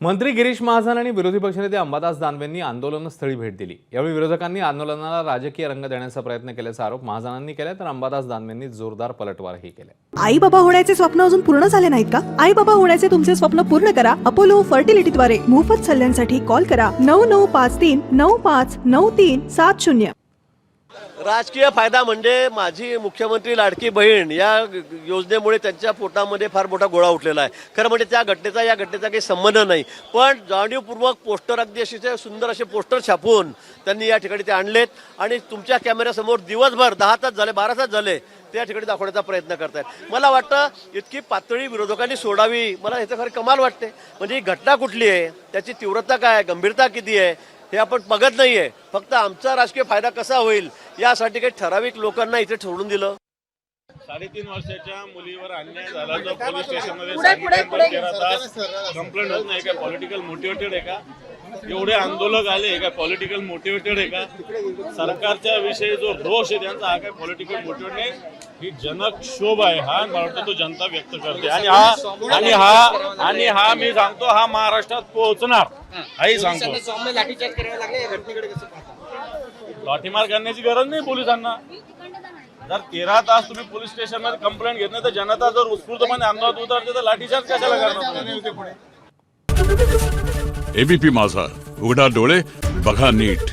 मंत्री गिरीश महाजन आणि विरोधी पक्षनेते अंबादास दानवेंनी आंदोलनस्थळी भेट दिली. यावेळी विरोधकांनी आंदोलनाला राजकीय रंग देण्याचा प्रयत्न केल्याचा आरोप महाजनांनी केला तर अंबादास दानवेंनी जोरदार पलटवारही केले आई बाबा होण्याचे स्वप्न अजून पूर्ण झाले नाहीत का? आई बाबा होण्याचे तुमचे स्वप्न पूर्ण करा. अपोलो फर्टिलिटीद्वारे मोफत सल्ल्यांसाठी कॉल करा. नऊ नऊ पाच तीन नऊ पाच नऊ तीन सात शून्य. राजकीय फायदा म्हणजे माझी मुख्यमंत्री लाडकी बहीण या योजनेमुळे त्यांच्या पोटामध्ये फार मोठा गोळा उठलेला आहे. खरं म्हणजे त्या घटनेचा या घटनेचा काही संबंध नाही. पण जाणीवपूर्वक पोस्टर अगदी असे सुंदर असे पोस्टर छापून त्यांनी या ठिकाणी ते आणलेत आणि तुमच्या कॅमेऱ्यासमोर दिवसभर दहा तास झाले बारा तास झाले त्या ठिकाणी दाखवण्याचा प्रयत्न करतायत. मला वाटतं इतकी पातळी विरोधकांनी सोडावी. मला ह्याचं खरं कमाल वाटते म्हणजे ही घटना कुठली आहे? त्याची तीव्रता काय गंभीरता किती आहे? हे आपण बघत नाही आहे फक्त आमचा राजकीय फायदा कसा होईल? यासाठी काही ठराविक लोकांना इथे सोडून दिलं. साडेतीन वर्षाच्या मुलीवर अन्याय झाला जो पोलीस स्टेशनमध्ये कंप्लेंट होत नाही काय पॉलिटिकल मोटिवेटेड आहे का? एवढे आंदोलक आले काय पॉलिटिकल मोटिवेटेड आहे का? सरकारच्या विषयी जो रोष आहे त्यांचा हा काय पॉलिटिकल मोटिवेट नाही. ही जनक्षोभ आहे हा मला वाटतं तो जनता व्यक्त करते. आणि हा आणि हा आणि हा मी सांगतो हा महाराष्ट्रात पोहोचणार. हाही सांगतो. लाठीमार करण्याची गरज नाही पोलिसांना. जर तेरा तास तुम्ही पोलीस स्टेशनवर कंप्लेंट घेत नाही तर जनता जर उत्स्फूर्तपणे आंदोलनात उतरते तर लाठीचार्ज कशाला करणार? एबीपी माझा उघडा डोळे बघा नीट.